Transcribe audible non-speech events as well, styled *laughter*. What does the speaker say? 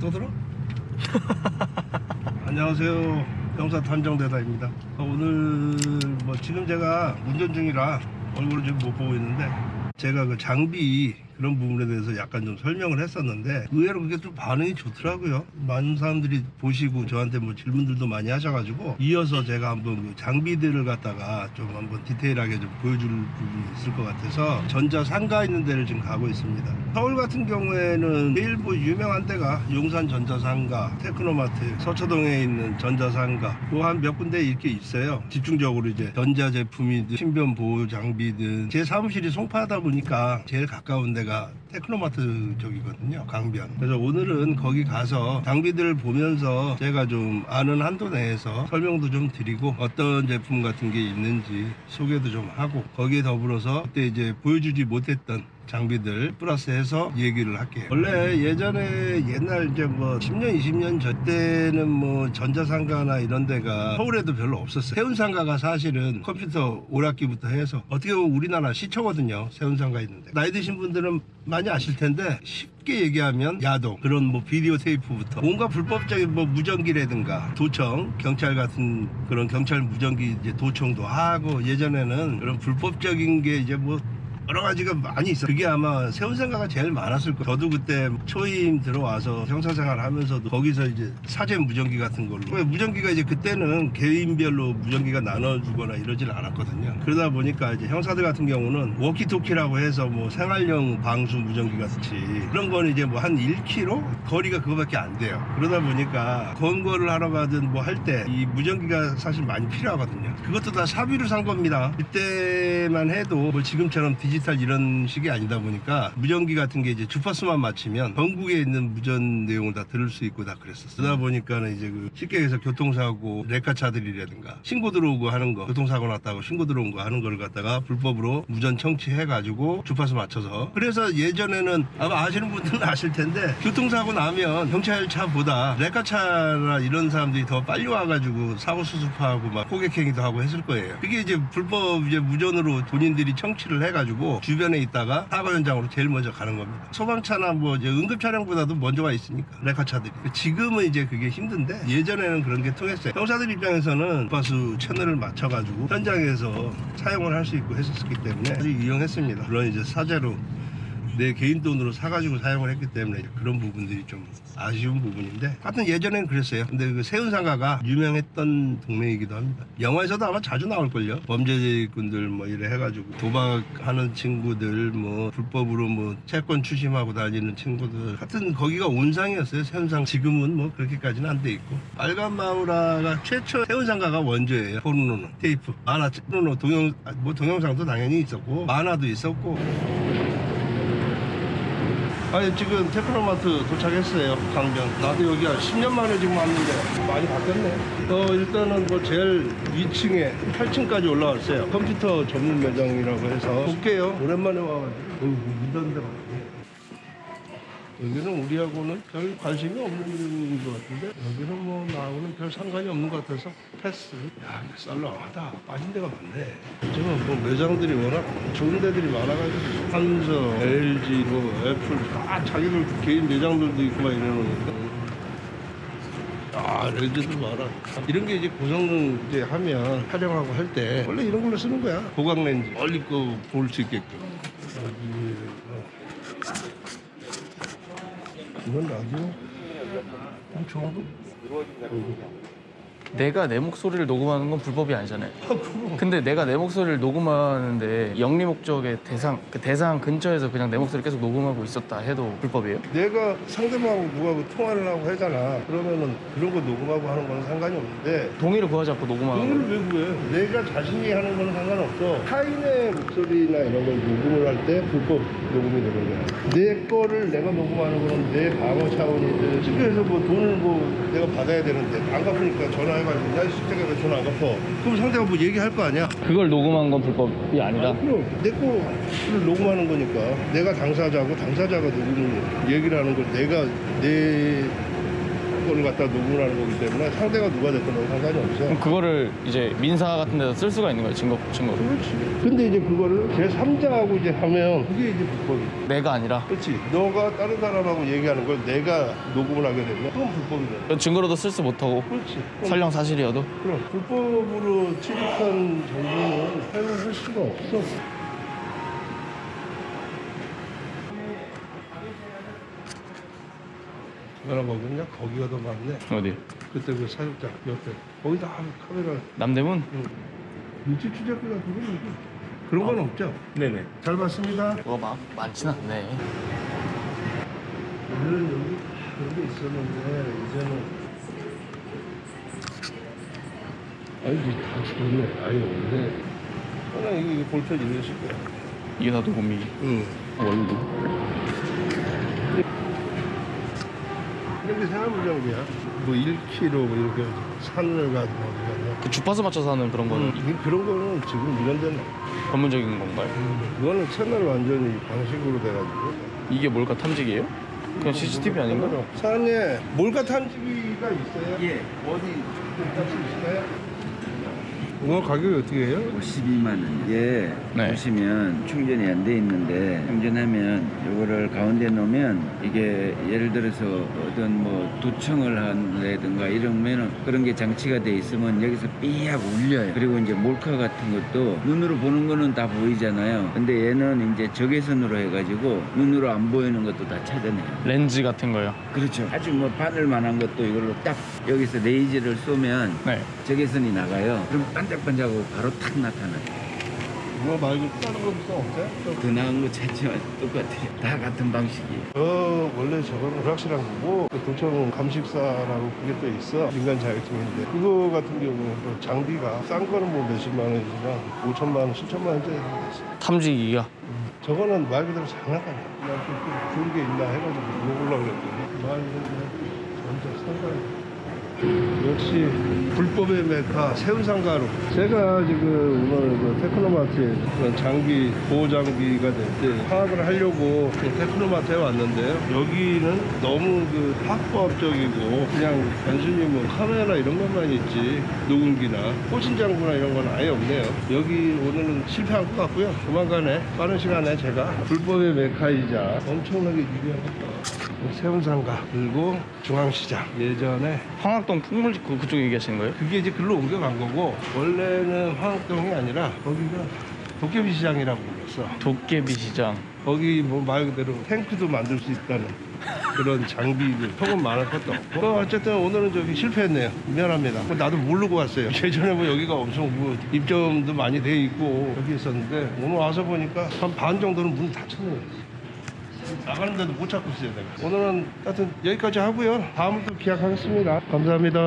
또 들어? *laughs* 안녕하세요. 병사 탐정대다입니다. 어, 오늘 뭐 지금 제가 운전 중이라 얼굴을 지금 못 보고 있는데 제가 그 장비 그런 부분에 대해서 약간 좀 설명을 했었는데 의외로 그게 좀 반응이 좋더라고요. 많은 사람들이 보시고 저한테 뭐 질문들도 많이 하셔가지고 이어서 제가 한번 그 장비들을 갖다가 좀 한번 디테일하게 좀 보여줄 부분이 있을 것 같아서 전자 상가 있는 데를 지금 가고 있습니다. 서울 같은 경우에는 제일 뭐 유명한 데가 용산 전자상가, 테크노마트, 서초동에 있는 전자상가 뭐 한 몇 군데 이렇게 있어요. 집중적으로 이제 전자 제품이든 신변 보호 장비든 제 사무실이 송파하다 보니까 제일 가까운 데가 테크노마트 쪽이거든요. 강변. 그래서 오늘은 거기 가서 장비들을 보면서 제가 좀 아는 한도 내에서 설명도 좀 드리고 어떤 제품 같은 게 있는지 소개도 좀 하고 거기에 더불어서 그때 이제 보여주지 못했던 장비들 플러스해서 얘기를 할게요. 원래 예전에 옛날 이제 뭐 10년, 20년 전 때는 뭐 전자상가나 이런 데가 서울에도 별로 없었어요. 세운상가가 사실은 컴퓨터 오락기부터 해서 어떻게 보면 우리나라 시초거든요. 세운상가 있는데. 나이 드신 분들은 많이 아실 텐데 쉽게 얘기하면 야동 그런 뭐 비디오 테이프부터 온갖 불법적인 뭐 무전기라든가 도청 경찰 같은 그런 경찰 무전기 이제 도청도 하고 예전에는 그런 불법적인 게 이제 뭐 여러 가지가 많이 있어. 그게 아마 세운생가가 제일 많았을 거예요. 저도 그때 초임 들어와서 형사생활 하면서도 거기서 이제 사제 무전기 같은 걸로. 왜 무전기가 이제 그때는 개인별로 무전기가 나눠주거나 이러질 않았거든요. 그러다 보니까 이제 형사들 같은 경우는 워키토키라고 해서 뭐 생활용 방수 무전기 같이 그런 거는 이제 뭐 한 1km? 거리가 그거밖에 안 돼요. 그러다 보니까 검거를 하러 가든 뭐 할 때 이 무전기가 사실 많이 필요하거든요. 그것도 다 사비로 산 겁니다. 그때만 해도 뭐 지금처럼 디지 털 이런 식이 아니다 보니까 무전기 같은 게 이제 주파수만 맞추면 전국에 있는 무전 내용을 다 들을 수 있고 다 그랬었어요. 그러다 보니까는 이제 그 쉽게 해서 교통사고 레카차들이라든가 신고 들어오고 하는 거 교통사고 났다고 신고 들어온 거 하는 걸 갖다가 불법으로 무전 청취해가지고 주파수 맞춰서 그래서 예전에는 아마 아시는 분들은 *laughs* 아실 텐데 교통사고 나면 경찰차보다 레카차나 이런 사람들이 더 빨리 와가지고 사고 수습하고 막 호객행위도 하고 했을 거예요. 그게 이제 불법 이제 무전으로 본인들이 청취를 해가지고 주변에 있다가 사고 현장으로 제일 먼저 가는 겁니다. 소방차나 뭐 이제 응급 차량보다도 먼저 와 있으니까 레카차들이. 지금은 이제 그게 힘든데 예전에는 그런 게 통했어요. 형사들 입장에서는 주파수 채널을 맞춰가지고 현장에서 사용을 할 수 있고 했었기 때문에 아주 이용했습니다. 물론 이제 사제로 내 개인 돈으로 사가지고 사용을 했기 때문에 그런 부분들이 좀 아쉬운 부분인데 하여튼 예전엔 그랬어요. 근데 그 세운상가가 유명했던 동네이기도 합니다. 영화에서도 아마 자주 나올걸요? 범죄자군들 뭐 이래 해가지고 도박하는 친구들 뭐 불법으로 뭐 채권 추심하고 다니는 친구들. 하여튼 거기가 온상이었어요 세운상. 지금은 뭐 그렇게까지는 안 돼 있고. 빨간 마우라가 최초 세운상가가 원조예요 포르노는. 테이프. 만화 포르노 동영 아, 뭐 동영상도 당연히 있었고 만화도 있었고 아니 지금 테크노마트 도착했어요 강변. 나도 여기 한 10년 만에 지금 왔는데 많이 바뀌었네. 어 일단은 뭐 제일 위층에 8층까지 올라왔어요. 컴퓨터 전문 매장이라고 해서 볼게요. 오랜만에 와가지고. 어이구 이런 데가 여기는 우리하고는 별 관심이 없는 것 같은데 여기는 뭐 나하고는 별 상관이 없는 것 같아서 패스. 야 이거 썰렁하다. 빠진 데가 많네. 요즘은 뭐 매장들이 워낙 좋은 데들이 많아가지고 삼성, LG, 뭐 애플 다 자기들 개인 매장들도 있고 막 이러니까. 아 렌즈도 많아. 이런 게 이제 고성능 이제 하면 촬영하고 할 때 원래 이런 걸로 쓰는 거야. 고광 렌즈. 멀리 거 볼 수 있게끔. 여기 어. 이건 라디오 엄청 하고 내가 내 목소리를 녹음하는 건 불법이 아니잖아요. 아 그럼 근데 내가 내 목소리를 녹음하는데 영리 목적의 대상, 그 대상 근처에서 그냥 내 목소리 계속 녹음하고 있었다 해도 불법이에요? 내가 상대방하고 누가 그 통화를 하고 하잖아 그러면은 그런 거 녹음하고 하는 건 상관이 없는데 동의를 구하지 않고 녹음하는 거. 돈을 왜 구해? 내가 자신이 하는 건 상관없어. 타인의 목소리나 이런 걸 녹음을 할 때 불법 녹음이 되는 거야. 내 거를 내가 녹음하는 거는 내 방어 차원이든 집에서 뭐 돈을 뭐 내가 받아야 되는데 안 갚으니까 전화해가지고 새끼가 왜돈안 갚아? 그럼 상대가 뭐 얘기할 거 아니야? 그걸 녹음한 건 불법이 아니다. 그럼 내 거를 녹음하는 거니까 내가 당사자고 당사자가 녹음을 얘기를 하는 걸 내가 내 거를 갖다 녹음을 하는 거기 때문에 상대가 누가 됐든 상관이 없어. 그럼 그거를 이제 민사 같은 데서 쓸 수가 있는 거예요 증거 증거 그렇지. 근데 이제 그거를 제 3자하고 이제 하면 그게 이제 불법이야. 내가 아니라 그렇지. 너가 다른 사람하고 얘기하는 걸 내가 녹음을 하게 되면 그건 불법이잖아. 그건 증거로도 쓸 수 못하고 그렇지. 설령 사실이어도 그럼 불법으로 취득한 정보는 사용할 수가 없어. 너랑 거기냐? 거기가 더 많네. 어디 그때 그 사육장 옆에 거기다 아, 카메라 남대문 응. 일찍 건 이게 그런 건 없죠? 네네 잘 봤습니다. 뭐가 막 많진 않네 오늘은 여기 그런 게 있었는데 이제는 아니 다 죽었네. 아예 없네. 하나 이게 볼펜 이러실 거야. 이게 다 도금이 응. 원고 이렇게 생활무장비야. 뭐 1kg 뭐 이렇게 산을 가지고 어디 가냐. 그 주파수 맞춰서 하는 그런 거는 이- 그런 거는 지금 이런 데는 전문적인 건가요? 그거는 채널 완전히 방식으로 돼가지고. 이게 뭘까 탐지기예요? 그냥 CCTV 아닌가? 사장님 몰카 탐지기가 있어요? 예. 어디 할수 있을까요? 이거 가격이 어떻게 해요? 12만 원. 이게 네. 보시면 충전이 안 돼 있는데 충전하면 이거를 가운데 놓으면 이게 예를 들어서 어떤 뭐 도청을 한다든가 이러면은 그런 게 장치가 돼 있으면 여기서 삐약 울려요. 그리고 이제 몰카 같은 것도 눈으로 보는 거는 다 보이잖아요. 근데 얘는 이제 적외선으로 해가지고 눈으로 안 보이는 것도 다 찾아내요. 렌즈 같은 거요 그렇죠. 아주 뭐 바늘만한 것도 이걸로 딱 여기서 레이저를 쏘면 네 적외선이 나가요. 그럼 반 짝반짝하고 바로 탁 나타나요. 이거 말고 다른 거 비싸 없어요? 더 나은 거 찾지만 *laughs* 똑같아요. 다 같은 방식이에요. 어 원래 저거는 확실한 거고 그 도청 감식사라고 그게 또 있어 민간 자격증인데 그거 같은 경우는 또 장비가 싼 거는 뭐 몇십만 원이지만 5천만 원, 7천만 원짜리 있어. 탐지기가 저거는 말 그대로 장난감이야. 그냥 좀 좋은 게 있나 해가지고 물어보려고 그랬더니 말 그대로 전자 상관이 역시 불법의 메카 세운상가로. 제가 지금 오늘 그 테크노마트에 장비 보호 장비가 될 때 파악을 하려고 그 테크노마트에 왔는데요. 여기는 너무 그 합법적이고 그냥 단순히 뭐 카메라 이런 것만 있지 녹음기나 호신 장구나 이런 건 아예 없네요. 여기 오늘은 실패한 것 같고요. 조만간에 빠른 시간에 제가 불법의 메카이자 엄청나게 유리한 세운상가 그리고 중앙시장. 예전에 황학동 풍물집 그- 그쪽 얘기하시는 거예요? 그게 이제 글로 옮겨간 거고 원래는 화학동이 아니라 거기가 도깨비 시장이라고 불렀어. 도깨비 시장. 거기 뭐 말 그대로 탱크도 만들 수 있다는 그런 장비들. 조금 많을 것도 없고. 어, 어쨌든 오늘은 저기 실패했네요. 미안합니다. 뭐 나도 모르고 왔어요. *laughs* 예전에 뭐 여기가 엄청 뭐 입점도 많이 돼 있고 여기 있었는데 오늘 와서 보니까 한 반 정도는 문 닫혔네요 나가는데도 못 찾고 있어요 내가. 오늘은 하여튼 여기까지 하고요. 다음에 또 기약하겠습니다. 감사합니다